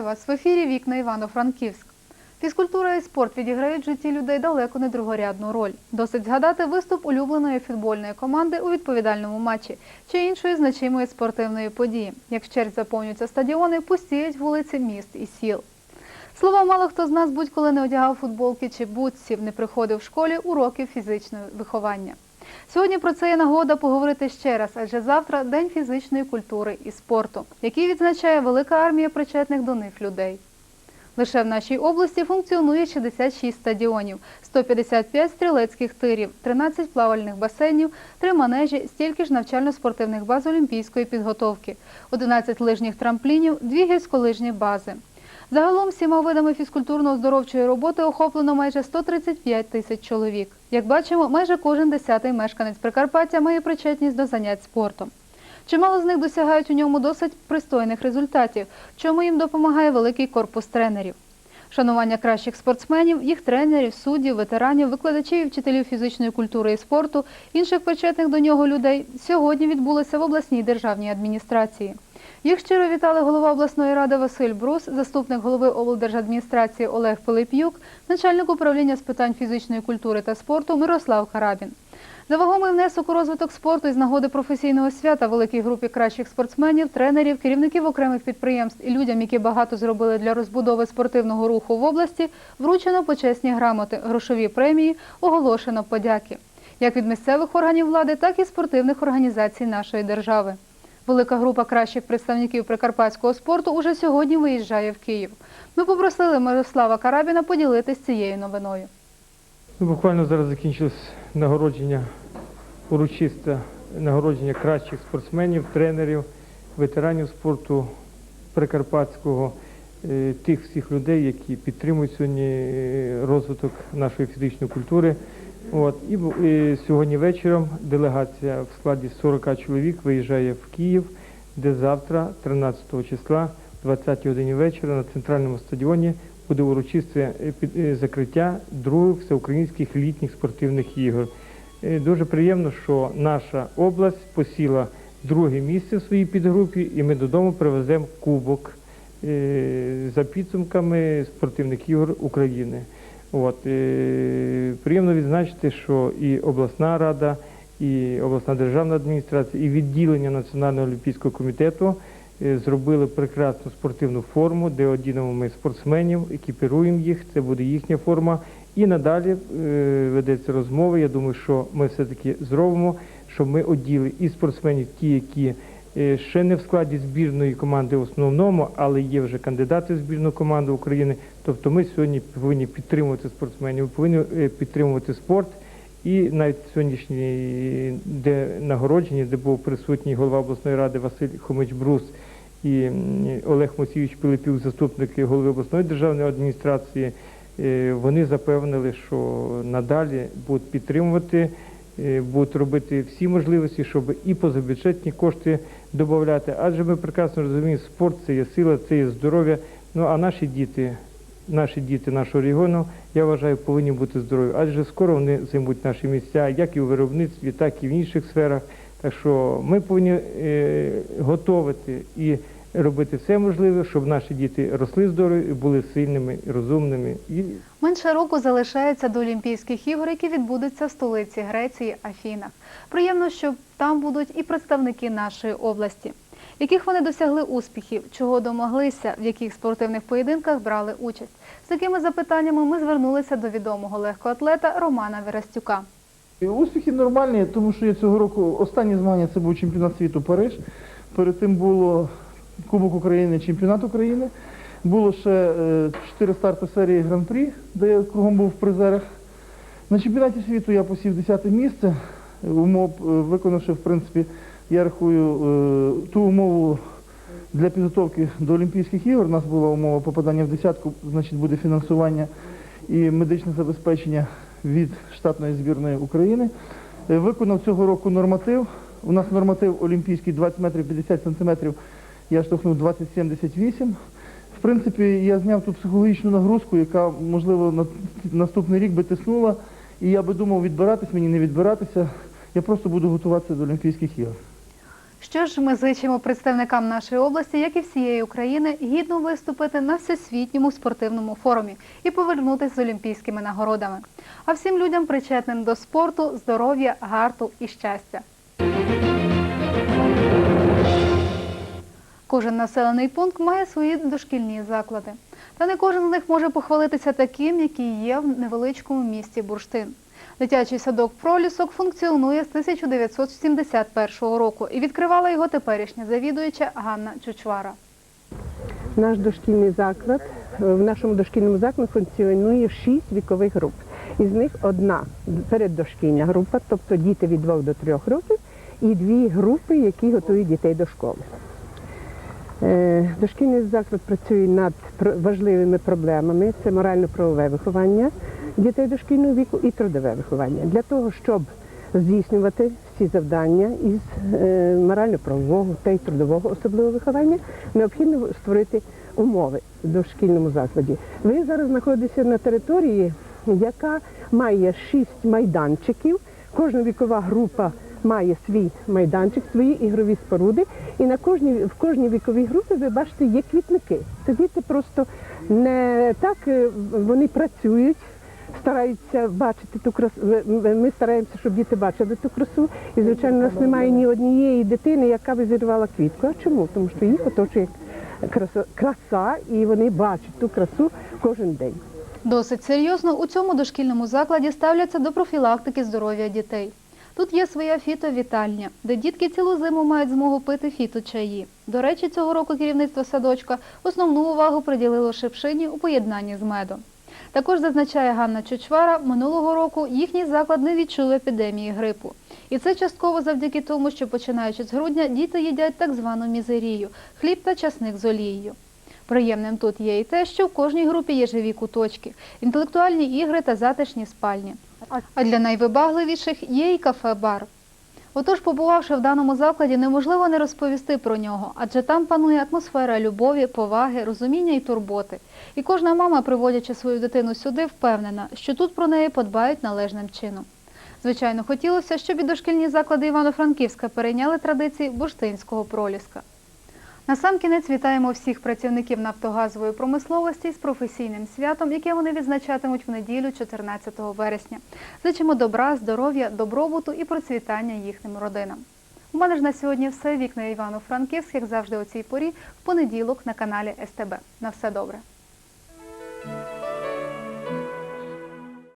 вас в ефірі Вікна Івано-Франківськ. Фізкультура і спорт відіграють в житті людей далеко не другорядну роль. Досить згадати виступ улюбленої футбольної команди у відповідальному матчі чи іншої значимої спортивної події. Як вчерть заповнюються стадіони, пустіють вулиці міст і сіл. Слова мало хто з нас будь-коли не одягав футболки чи бутсів, не приходив в школі уроків фізичного виховання. Сьогодні про це є нагода поговорити ще раз, адже завтра День фізичної культури і спорту, який відзначає велика армія причетних до них людей. Лише в нашій області функціонує 66 стадіонів, 155 стрілецьких тирів, 13 плавальних басейнів, 3 манежі, стільки ж навчально-спортивних баз олімпійської підготовки, 11 лижніх трамплінів, 2 гірськолижні бази. Загалом всіма видами фізкультурно-оздоровчої роботи охоплено майже 135 тисяч чоловік. Як бачимо, майже кожен десятий мешканець Прикарпаття має причетність до занять спортом. Чимало з них досягають у ньому досить пристойних результатів, чому їм допомагає великий корпус тренерів. Шанування кращих спортсменів, їх тренерів, суддів, ветеранів, викладачів і вчителів фізичної культури і спорту, інших причетних до нього людей сьогодні відбулося в обласній державній адміністрації. Їх щиро вітали голова обласної ради Василь Брус, заступник голови облдержадміністрації Олег Пилип'юк, начальник управління з питань фізичної культури та спорту Мирослав Карабін. За вагомий внесок у розвиток спорту із нагоди професійного свята великій групі кращих спортсменів, тренерів, керівників окремих підприємств і людям, які багато зробили для розбудови спортивного руху в області, вручено почесні грамоти, грошові премії, оголошено подяки. Як від місцевих органів влади, так і спортивних організацій нашої держави. Велика група кращих представників прикарпатського спорту уже сьогодні виїжджає в Київ. Ми попросили Мирослава Карабіна поділитись цією новиною. Ну, буквально зараз закінчилось нагородження, урочисте нагородження кращих спортсменів, тренерів, ветеранів спорту Прикарпатського, е, тих всіх людей, які підтримують сьогодні е, розвиток нашої фізичної культури. От. І, і сьогодні вечором делегація в складі 40 чоловік виїжджає в Київ, де завтра, 13 числа, о 20 годині вечора на центральному стадіоні буде урочисте е, е, закриття других всеукраїнських літніх спортивних ігор. Е, Дуже приємно, що наша область посіла друге місце в своїй підгрупі, і ми додому привеземо кубок за підсумками спортивних ігор України. От, е, приємно відзначити, що і обласна рада, і обласна державна адміністрація, і відділення Національного олімпійського комітету е, зробили прекрасну спортивну форму, де одінемо ми спортсменів, екіпіруємо їх, це буде їхня форма. І надалі е, ведеться розмова. Я думаю, що ми все-таки зробимо, щоб ми оділи і спортсменів, ті, які ще не в складі збірної команди в основному, але є вже кандидати в збірну команду України. Тобто ми сьогодні повинні підтримувати спортсменів, ми повинні е, підтримувати спорт. І навіть сьогоднішній де нагородження, де був присутній голова обласної ради Василь Хомич Брус і Олег Мосійович Пилипів, заступник голови обласної державної адміністрації, е, вони запевнили, що надалі будуть підтримувати, е, будуть робити всі можливості, щоб і позабюджетні кошти додати. Адже ми прекрасно розуміємо, спорт це є сила, це є здоров'я. Ну а наші діти, наші діти нашого регіону, я вважаю, повинні бути здорові. Адже скоро вони займуть наші місця, як і у виробництві, так і в інших сферах. Так що ми повинні е, готувати і робити все можливе, щоб наші діти росли здорові, і були сильними, розумними і Менше року залишається до Олімпійських ігор, які відбудуться в столиці Греції Афінах. Приємно, що там будуть і представники нашої області. Яких вони досягли успіхів, чого домоглися, в яких спортивних поєдинках брали участь? З такими запитаннями ми звернулися до відомого легкоатлета Романа Верестюка. Успіхи нормальні, тому що я цього року останні змагання це був чемпіонат світу Париж. Перед тим було Кубок України, чемпіонат України. Було ще е, чотири старти серії Гран-прі, де я кругом був в призерах. На чемпіонаті світу я посів 10 місце, умов, е, виконавши, в принципі, я рахую е, ту умову для підготовки до Олімпійських ігор. У нас була умова попадання в десятку, значить буде фінансування і медичне забезпечення від штатної збірної України. Виконав цього року норматив. У нас норматив олімпійський 20 метрів 50 сантиметрів. Я штовхнув 20,78. В принципі, я зняв ту психологічну нагрузку, яка, можливо, на наступний рік би тиснула. І я би думав, відбиратись мені, не відбиратися. Я просто буду готуватися до Олімпійських ігор. Що ж, ми зичимо представникам нашої області, як і всієї України, гідно виступити на всесвітньому спортивному форумі і повернутися з олімпійськими нагородами. А всім людям, причетним до спорту, здоров'я, гарту і щастя. Кожен населений пункт має свої дошкільні заклади. Та не кожен з них може похвалитися таким, який є в невеличкому місті Бурштин. Дитячий садок Пролісок функціонує з 1971 року і відкривала його теперішня завідуюча Ганна Чучвара. Наш дошкільний заклад в нашому дошкільному закладі функціонує шість вікових груп. Із них одна переддошкільна група, тобто діти від 2 до 3 років, і дві групи, які готують дітей до школи. Е, Дошкільний заклад працює над важливими проблемами: це морально-правове виховання дітей дошкільного віку і трудове виховання. Для того, щоб здійснювати всі завдання із е, морально-правового та й трудового особливого виховання, необхідно створити умови в дошкільному закладі. Ви зараз знаходитеся на території, яка має шість майданчиків. Кожна вікова група має свій майданчик, свої ігрові споруди. І на кожній в кожній віковій групі ви бачите є квітники. Це діти просто не так е, вони працюють. Стараються бачити ту красу. Ми- стараємося, щоб діти бачили ту красу. І звичайно, у нас немає ні однієї дитини, яка би зірвала квітку. А чому? Тому що їх оточує краса, краса і вони бачать ту красу кожен день. Досить серйозно у цьому дошкільному закладі ставляться до профілактики здоров'я дітей. Тут є своя фітовітальня, де дітки цілу зиму мають змогу пити фіточаї. До речі, цього року керівництво садочка основну увагу приділило шипшині у поєднанні з медом. Також зазначає Ганна Чучвара, минулого року їхній заклад не відчув епідемії грипу. І це частково завдяки тому, що починаючи з грудня діти їдять так звану мізерію – хліб та часник з олією. Приємним тут є і те, що в кожній групі є живі куточки, інтелектуальні ігри та затишні спальні. А для найвибагливіших є і кафе-бар. Отож, побувавши в даному закладі, неможливо не розповісти про нього, адже там панує атмосфера любові, поваги, розуміння і турботи. І кожна мама, приводячи свою дитину сюди, впевнена, що тут про неї подбають належним чином. Звичайно, хотілося, щоб і дошкільні заклади Івано-Франківська перейняли традиції бурштинського проліска. Насамкінець вітаємо всіх працівників нафтогазової промисловості з професійним святом, яке вони відзначатимуть в неділю 14 вересня. Зичимо добра, здоров'я, добробуту і процвітання їхнім родинам. У мене ж на сьогодні все. Вікна Івано-Франківськ, як завжди, о цій порі, в понеділок на каналі СТБ. На все добре.